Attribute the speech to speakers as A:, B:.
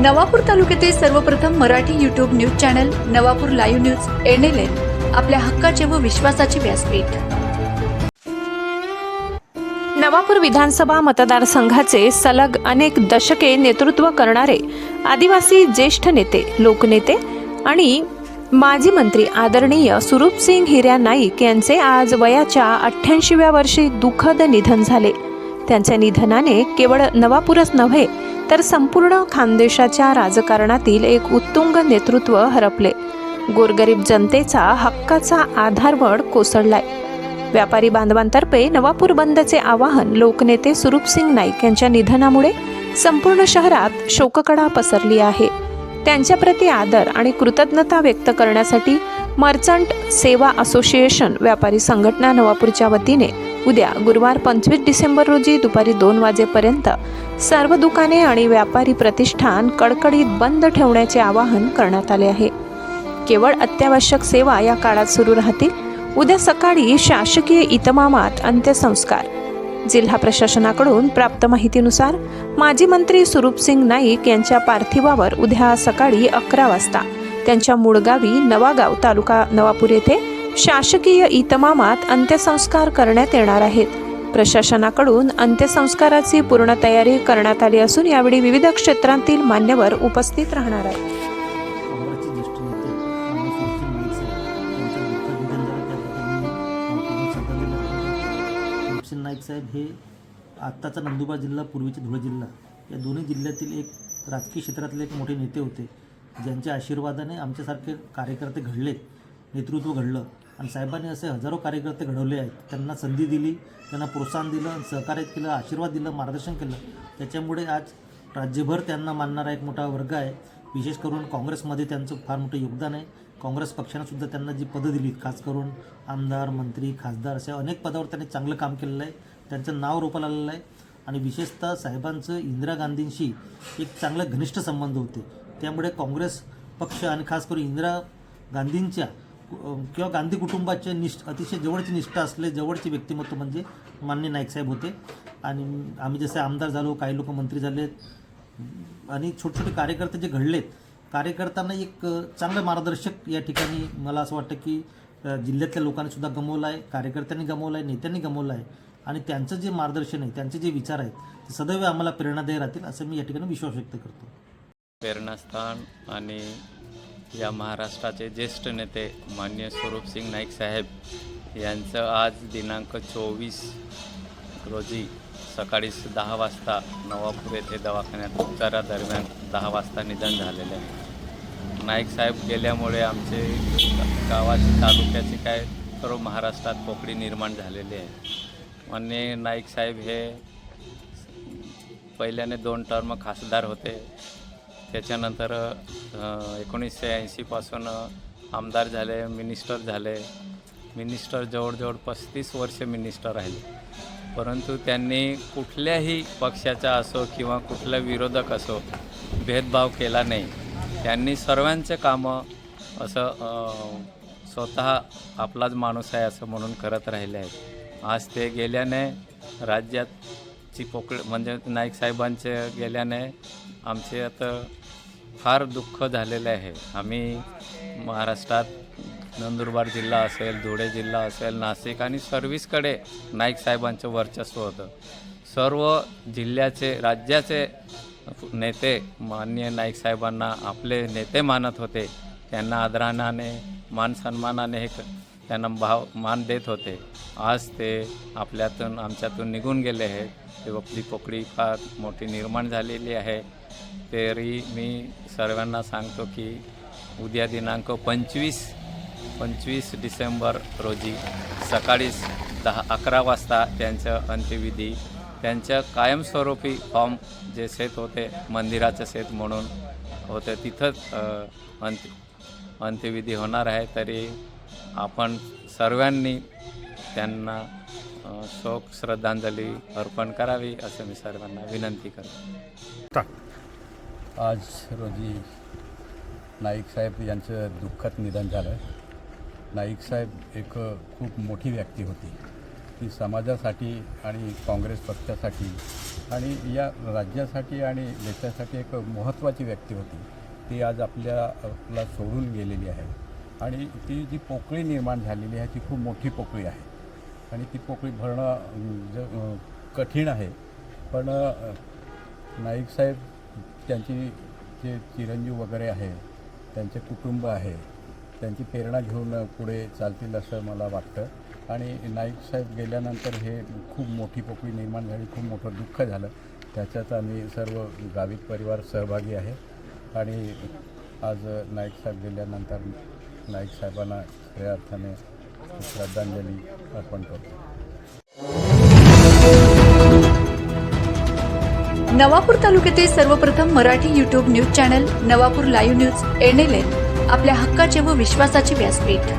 A: नवापूर तालुक्यातील सर्वप्रथम Marathi YouTube news channel Navapur live news NLN आपल्या हक्काचे व विश्वासाचे व्यासपीठ.
B: नवापूर विधानसभा मतदारसंघाचे सलग अनेक दशके नेतृत्व करणारे आदिवासी ज्येष्ठ नेते लोकनेते आणि माजी मंत्री आदरणीय सुरूपसिंग हिर्या नाईक यांचे आज वयाच्या अठ्ठ्याऐंशीव्या वर्षी दुःखद निधन झाले. त्यांच्या निधनाने केवळ नवापूरच नव्हे तर संपूर्ण खानदेशाच्या राजकारणातील एक उत्तुंग नेतृत्व हरपले. गोरगरीब जनतेचा हक्काचा आधारवड कोसळलाय. व्यापारी बांधवांतर्फे नवापूर बंदचे आवाहन लोकनेते सुरूपसिंग नाईक यांच्या निधनामुळे संपूर्ण शहरात शोककडा पसरली आहे. त्यांच्याप्रती आदर आणि कृतज्ञता व्यक्त करण्यासाठी मर्चंट सेवा असोसिएशन व्यापारी संघटना नवापूरच्या वतीने उद्या गुरुवार पंचवीस डिसेंबर रोजी दुपारी दोन वाजेपर्यंत सर्व दुकाने आणि व्यापारी प्रतिष्ठान कडकडीत बंद ठेवण्याचे आवाहन करण्यात आले आहे. केवळ अत्यावश्यक सेवा या काळात सुरू राहतील. उद्या सकाळी शासकीय इतमामात अंत्यसंस्कार. जिल्हा प्रशासनाकडून प्राप्त माहितीनुसार माजी मंत्री सुरूपसिंग नाईक यांच्या पार्थिवावर उद्या सकाळी अकरा वाजता त्यांच्या मूळगावी नवागाव तालुका नवापूर येथे शासकीय इतमामात अंत्यसंस्कार करण्यात येणार आहेत. प्रशासनाकडून अंत्यसंस्काराची पूर्ण तयारी करण्यात आली असून यावेळी विविध क्षेत्रांतील मान्यवर उपस्थित राहणार आहेत.
C: नाईक साहेब नाईक साहेब हे आत्ताचा नंदुरबार जिल्हा पूर्वीचे धुळे जिल्हा. या दोन्ही जिल्ह्यातील एक राजकीय क्षेत्रातले एक मोठे नेते होते. ज्यांच्या आशीर्वादाने आमच्यासारखे कार्यकर्ते घडले नेतृत्व घडलं. आणि साहेबांनी असे हजारो कार्यकर्ते घडवले आहेत. त्यांना संधी दिली त्यांना प्रोत्साहन दिलं सहकार्य केलं आशीर्वाद दिलं मार्गदर्शन केलं. त्याच्यामुळे आज राज्यभर त्यांना मानणारा एक मोठा वर्ग आहे. विशेष करून काँग्रेसमध्ये त्यांचं फार मोठं योगदान आहे. काँग्रेस पक्षानंसुद्धा त्यांना जी पदं दिली खास करून आमदार मंत्री खासदार अशा अनेक पदावर त्यांनी चांगलं काम केलेलं आहे. त्यांचं नाव रोपाला आलेलं आहे. आणि विशेषतः साहेबांचं इंदिरा गांधींशी एक चांगले घनिष्ठ संबंध होते. त्यामुळे काँग्रेस पक्ष आणि खास करून इंदिरा गांधींच्या किंवा गांधी कुटुंबाचे निष्ठ अतिशय जवळची निष्ठा असले जवळचे व्यक्तिमत्व म्हणजे मान्य नाईक साहेब होते. आणि आम्ही जसे आमदार झालो काही लोक मंत्री झालेत आणि छोटे छोटे कार्यकर्ते जे घडलेत कार्यकर्त्यांना एक चांगलं मार्गदर्शक या ठिकाणी मला असं वाटतं की जिल्ह्यातल्या लोकांनी सुद्धा गमवलं आहे कार्यकर्त्यांनी गमवलं आहे नेत्यांनी गमवलं आहे. आणि त्यांचं जे मार्गदर्शन आहे त्यांचे जे विचार आहेत ते सदैव आम्हाला प्रेरणादायी राहतील असं मी या ठिकाणी विश्वास व्यक्त करतो.
D: प्रेरणास्थान आणि या महाराष्ट्राचे ज्येष्ठ नेते मान्य स्वरूपसिंग नाईक साहेब यांचं आज दिनांक चोवीस रोजी सकाळी दहा वाजता नवापूर येथे दवाखान्यात उपचारादरम्यान दहा वाजता निधन झालेले आहे. नाईक साहेब गेल्यामुळे आमचे गावाचे तालुक्याची काय सर्व महाराष्ट्रात पोकळी निर्माण झालेली आहे. मान्य नाईक साहेब हे पहिल्याने दोन टर्म खासदार होते. त्याच्यानंतर एकोणीसशे ऐंशीपासून आमदार झाले मिनिस्टर झाले. मिनिस्टर जवळजवळ पस्तीस वर्ष मिनिस्टर राहिले. परंतु त्यांनी कुठल्याही पक्षाचा असो किंवा कुठला विरोधक असो भेदभाव केला नाही. त्यांनी सर्वांचे कामं असं स्वतः आपलाच माणूस आहे असं म्हणून करत राहिले आहेत. आज ते गेल्याने राज्याची पोकळ म्हणजे नाईक साहेबांचे गेल्याने आमचे आता फार दुःख झालेलं आहे. आम्ही महाराष्ट्रात नंदुरबार जिल्हा असेल धुळे जिल्हा असेल नाशिक आणि सर्व्हिसकडे नाईक साहेबांचं वर्चस्व होतं. सर्व जिल्ह्याचे राज्याचे नेते माननीय नाईक साहेबांना आपले नेते मानत होते. त्यांना आदरानाने मान सन्मानाने हे त्यांना भाव मान देत होते. आज ते आपल्यातून आमच्यातून निघून गेले आहेत. ते आपली पोकळी फार मोठी निर्माण झालेली आहे. तरी मी सर्वांना सांगतो की उद्या दिनांक पंचवीस पंचवीस डिसेंबर रोजी सकाळीच दहा अकरा वाजता त्यांचं अंत्यविधी त्यांचं कायमस्वरूपी फॉर्म जे शेत होते मंदिराचं शेत म्हणून होते तिथंच अंत अंत्य अंत्यविधी होणार आहे. तरी आपण सर्वांनी त्यांना शोक श्रद्धांजली अर्पण करावी असं मी सर्वांना विनंती करतो.
E: आज रोजी नाईक साहेब यांचं दुःखद निधन झालं. नाईक साहेब एक खूप मोठी व्यक्ती होती. ती समाजासाठी आणि काँग्रेस पक्षासाठी आणि या राज्यासाठी आणि देशासाठी एक महत्त्वाची व्यक्ती होती. ती आज आपल्याला सोडून गेलेली आहे. आणि ती जी पोकळी निर्माण झालेली आहे ती खूप मोठी पोकळी आहे. आणि ती पोकळी भरणं ज कठीण आहे. पण नाईक साहेब त्यांची जे चिरंजीव वगैरे आहे त्यांचे कुटुंब आहे त्यांची प्रेरणा घेऊन पुढे चालतील असं मला वाटतं. आणि नाईक साहेब गेल्यानंतर हे खूप मोठी पोकळी निर्माण झाली खूप मोठं दुःख झालं. त्याच्यात आम्ही सर्व गावित परिवार सहभागी आहे. आणि आज नाईक साहेब गेल्यानंतर नाईक साहेबांना खऱ्या अर्थाने श्रद्धांजली अर्पण करतो.
A: नवापूर तालुक्यातील सर्वप्रथम Marathi YouTube news channel Navapur live news N L आपल्या हक्काचे व विश्वासाचे व्यासपीठ.